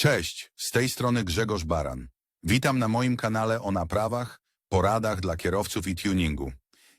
Cześć, z tej strony Grzegorz Baran. Witam na moim kanale o naprawach, poradach dla kierowców i tuningu.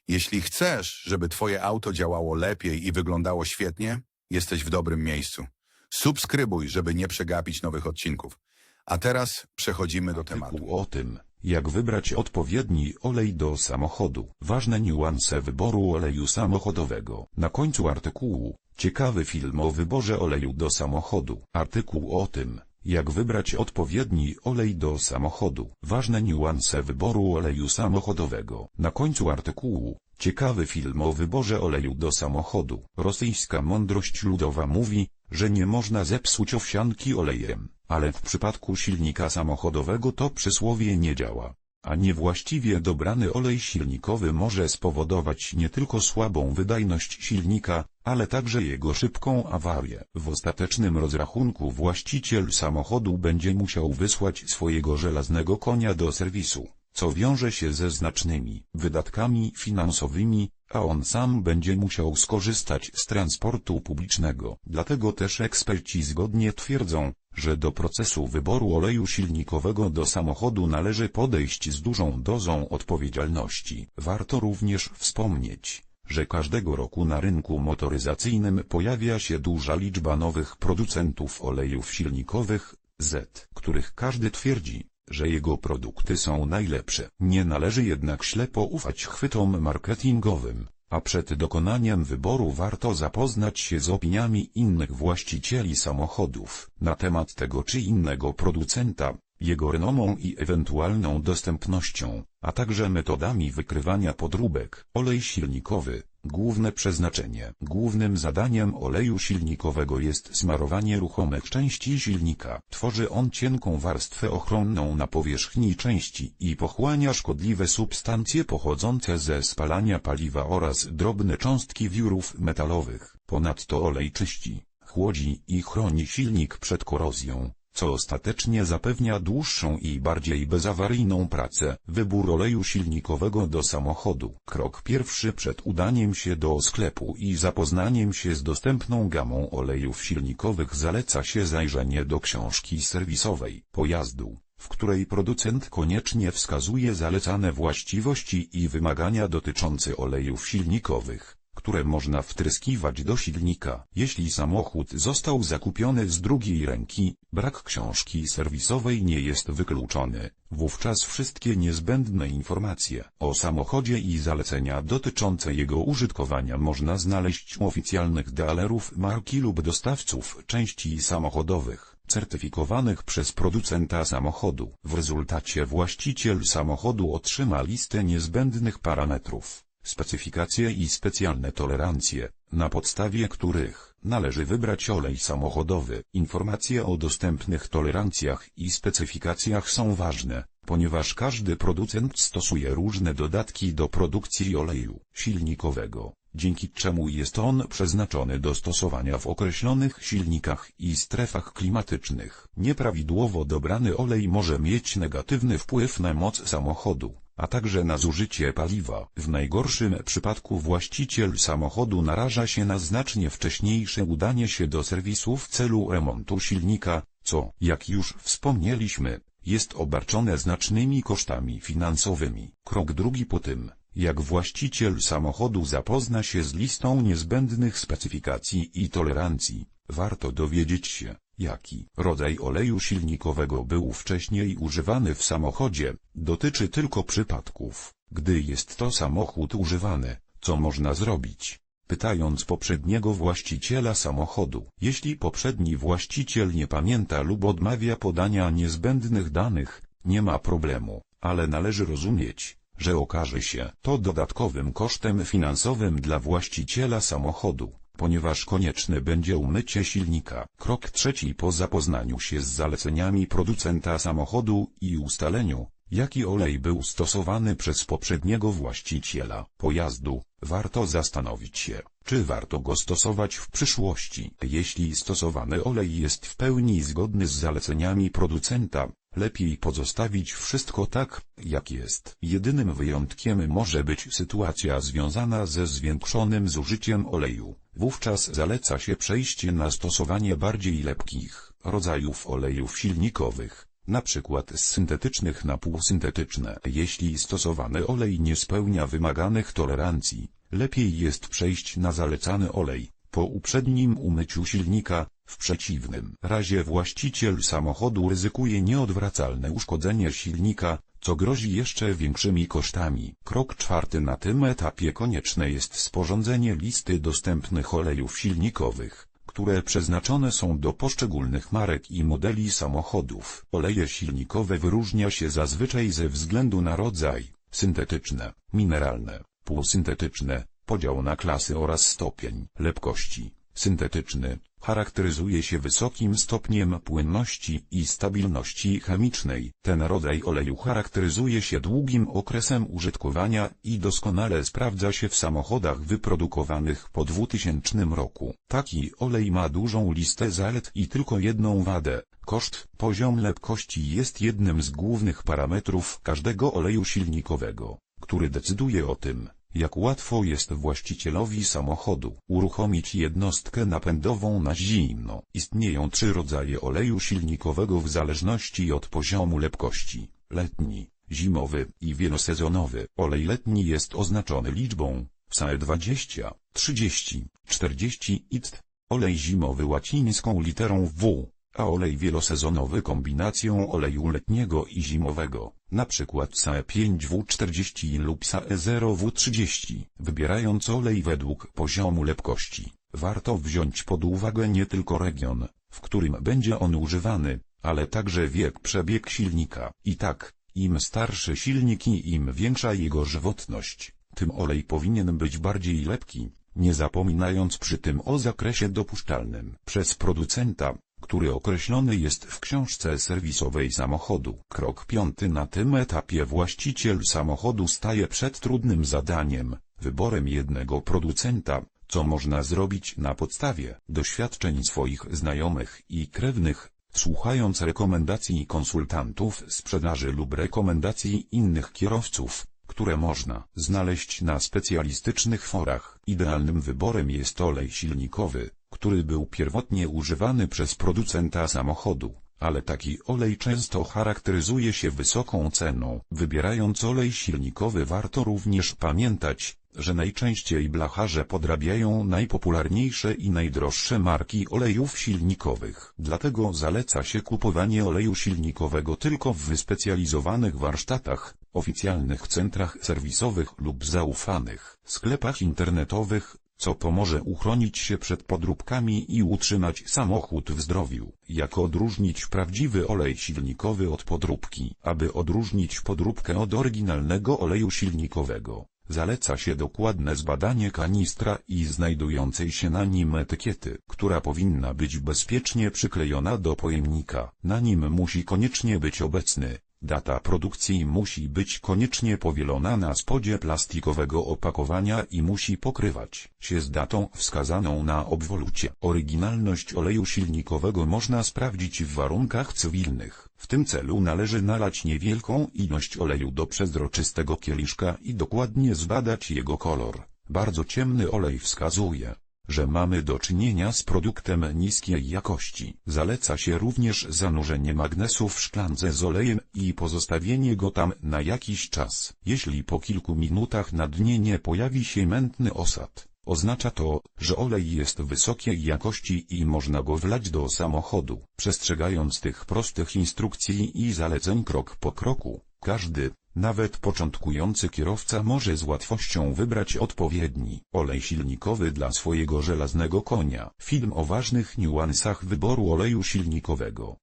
Jeśli chcesz, żeby Twoje auto działało lepiej i wyglądało świetnie, jesteś w dobrym miejscu. Subskrybuj, żeby nie przegapić nowych odcinków. A teraz przechodzimy do tematu. O tym, jak wybrać odpowiedni olej do samochodu. Ważne niuanse wyboru oleju samochodowego. Na końcu artykułu, ciekawy film o wyborze oleju do samochodu. Artykuł o tym, jak wybrać odpowiedni olej do samochodu. Ważne niuanse wyboru oleju samochodowego. Na końcu artykułu, ciekawy film o wyborze oleju do samochodu. Rosyjska mądrość ludowa mówi, że nie można zepsuć owsianki olejem, ale w przypadku silnika samochodowego to przysłowie nie działa. A niewłaściwie dobrany olej silnikowy może spowodować nie tylko słabą wydajność silnika, ale także jego szybką awarię. W ostatecznym rozrachunku właściciel samochodu będzie musiał wysłać swojego żelaznego konia do serwisu, co wiąże się ze znacznymi wydatkami finansowymi, a on sam będzie musiał skorzystać z transportu publicznego. Dlatego też eksperci zgodnie twierdzą, że do procesu wyboru oleju silnikowego do samochodu należy podejść z dużą dozą odpowiedzialności. Warto również wspomnieć, że każdego roku na rynku motoryzacyjnym pojawia się duża liczba nowych producentów olejów silnikowych, Z, których każdy twierdzi, że jego produkty są najlepsze. Nie należy jednak ślepo ufać chwytom marketingowym, a przed dokonaniem wyboru warto zapoznać się z opiniami innych właścicieli samochodów na temat tego czy innego producenta, jego renomą i ewentualną dostępnością, a także metodami wykrywania podróbek. Olej silnikowy, główne przeznaczenie. Głównym zadaniem oleju silnikowego jest smarowanie ruchomych części silnika. Tworzy on cienką warstwę ochronną na powierzchni części i pochłania szkodliwe substancje pochodzące ze spalania paliwa oraz drobne cząstki wiórów metalowych. Ponadto olej czyści, chłodzi i chroni silnik przed korozją co ostatecznie zapewnia dłuższą i bardziej bezawaryjną pracę. Wybór oleju silnikowego do samochodu. Krok pierwszy przed udaniem się do sklepu i zapoznaniem się z dostępną gamą olejów silnikowych zaleca się zajrzenie do książki serwisowej pojazdu w której producent koniecznie wskazuje zalecane właściwości i wymagania dotyczące olejów silnikowych które można wtryskiwać do silnika. Jeśli samochód został zakupiony z drugiej ręki, brak książki serwisowej nie jest wykluczony. Wówczas wszystkie niezbędne informacje o samochodzie i zalecenia dotyczące jego użytkowania można znaleźć u oficjalnych dealerów marki lub dostawców części samochodowych certyfikowanych przez producenta samochodu. W rezultacie właściciel samochodu otrzyma listę niezbędnych parametrów specyfikacje i specjalne tolerancje, na podstawie których należy wybrać olej samochodowy. Informacje o dostępnych tolerancjach i specyfikacjach są ważne, ponieważ każdy producent stosuje różne dodatki do produkcji oleju silnikowego, dzięki czemu jest on przeznaczony do stosowania w określonych silnikach i strefach klimatycznych. Nieprawidłowo dobrany olej może mieć negatywny wpływ na moc samochodu a także na zużycie paliwa. W najgorszym przypadku właściciel samochodu naraża się na znacznie wcześniejsze udanie się do serwisu w celu remontu silnika, co, jak już wspomnieliśmy, jest obarczone znacznymi kosztami finansowymi. Krok drugi po tym, jak właściciel samochodu zapozna się z listą niezbędnych specyfikacji i tolerancji, warto dowiedzieć się, jaki rodzaj oleju silnikowego był wcześniej używany w samochodzie, dotyczy tylko przypadków, gdy jest to samochód używany, co można zrobić. Pytając poprzedniego właściciela samochodu, jeśli poprzedni właściciel nie pamięta lub odmawia podania niezbędnych danych, nie ma problemu, ale należy rozumieć, że okaże się to dodatkowym kosztem finansowym dla właściciela samochodu ponieważ konieczne będzie umycie silnika. Krok trzeci po zapoznaniu się z zaleceniami producenta samochodu i ustaleniu, jaki olej był stosowany przez poprzedniego właściciela pojazdu, warto zastanowić się, czy warto go stosować w przyszłości. Jeśli stosowany olej jest w pełni zgodny z zaleceniami producenta, lepiej pozostawić wszystko tak, jak jest. Jedynym wyjątkiem może być sytuacja związana ze zwiększonym zużyciem oleju. Wówczas zaleca się przejście na stosowanie bardziej lepkich, rodzajów olejów silnikowych, na przykład z syntetycznych na półsyntetyczne. Jeśli stosowany olej nie spełnia wymaganych tolerancji, lepiej jest przejść na zalecany olej, po uprzednim umyciu silnika, w przeciwnym razie właściciel samochodu ryzykuje nieodwracalne uszkodzenie silnika, co grozi jeszcze większymi kosztami. Krok czwarty na tym etapie konieczne jest sporządzenie listy dostępnych olejów silnikowych, które przeznaczone są do poszczególnych marek i modeli samochodów. Oleje silnikowe wyróżnia się zazwyczaj ze względu na rodzaj, syntetyczne, mineralne, półsyntetyczne, podział na klasy oraz stopień lepkości. Syntetyczny charakteryzuje się wysokim stopniem płynności i stabilności chemicznej. Ten rodzaj oleju charakteryzuje się długim okresem użytkowania i doskonale sprawdza się w samochodach wyprodukowanych po 2000 roku. Taki olej ma dużą listę zalet i tylko jedną wadę. Koszt, poziom lepkości jest jednym z głównych parametrów każdego oleju silnikowego, który decyduje o tym, jak łatwo jest właścicielowi samochodu uruchomić jednostkę napędową na zimno. Istnieją trzy rodzaje oleju silnikowego w zależności od poziomu lepkości. Letni, zimowy i wielosezonowy. Olej letni jest oznaczony liczbą SAE 20, 30, 40 ITT. Olej zimowy łacińską literą W, a olej wielosezonowy kombinacją oleju letniego i zimowego, na przykład SAE 5W40 lub SAE 0W30. Wybierając olej według poziomu lepkości, warto wziąć pod uwagę nie tylko region, w którym będzie on używany, ale także wiek przebieg silnika. I tak, im starszy silnik i im większa jego żywotność, tym olej powinien być bardziej lepki, nie zapominając przy tym o zakresie dopuszczalnym przez producenta, który określony jest w książce serwisowej samochodu. Krok piąty na tym etapie właściciel samochodu staje przed trudnym zadaniem, wyborem jednego producenta, co można zrobić na podstawie doświadczeń swoich znajomych i krewnych, słuchając rekomendacji konsultantów sprzedaży lub rekomendacji innych kierowców, które można znaleźć na specjalistycznych forach. Idealnym wyborem jest olej silnikowy, który był pierwotnie używany przez producenta samochodu, ale taki olej często charakteryzuje się wysoką ceną. Wybierając olej silnikowy warto również pamiętać, że najczęściej blacharze podrabiają najpopularniejsze i najdroższe marki olejów silnikowych. Dlatego zaleca się kupowanie oleju silnikowego tylko w wyspecjalizowanych warsztatach, oficjalnych centrach serwisowych lub zaufanych sklepach internetowych, co pomoże uchronić się przed podróbkami i utrzymać samochód w zdrowiu. Jak odróżnić prawdziwy olej silnikowy od podróbki? Aby odróżnić podróbkę od oryginalnego oleju silnikowego, zaleca się dokładne zbadanie kanistra i znajdującej się na nim etykiety, która powinna być bezpiecznie przyklejona do pojemnika. Na nim musi koniecznie być obecny Data produkcji musi być koniecznie powielona na spodzie plastikowego opakowania i musi pokrywać się z datą wskazaną na obwolucie. Oryginalność oleju silnikowego można sprawdzić w warunkach cywilnych. W tym celu należy nalać niewielką ilość oleju do przezroczystego kieliszka i dokładnie zbadać jego kolor. Bardzo ciemny olej wskazuje, że mamy do czynienia z produktem niskiej jakości. Zaleca się również zanurzenie magnesu w szklance z olejem i pozostawienie go tam na jakiś czas. Jeśli po kilku minutach na dnie nie pojawi się mętny osad, oznacza to, że olej jest wysokiej jakości i można go wlać do samochodu. Przestrzegając tych prostych instrukcji i zaleceń krok po kroku, każdy, nawet początkujący kierowca może z łatwością wybrać odpowiedni olej silnikowy dla swojego żelaznego konia. Film o ważnych niuansach wyboru oleju silnikowego.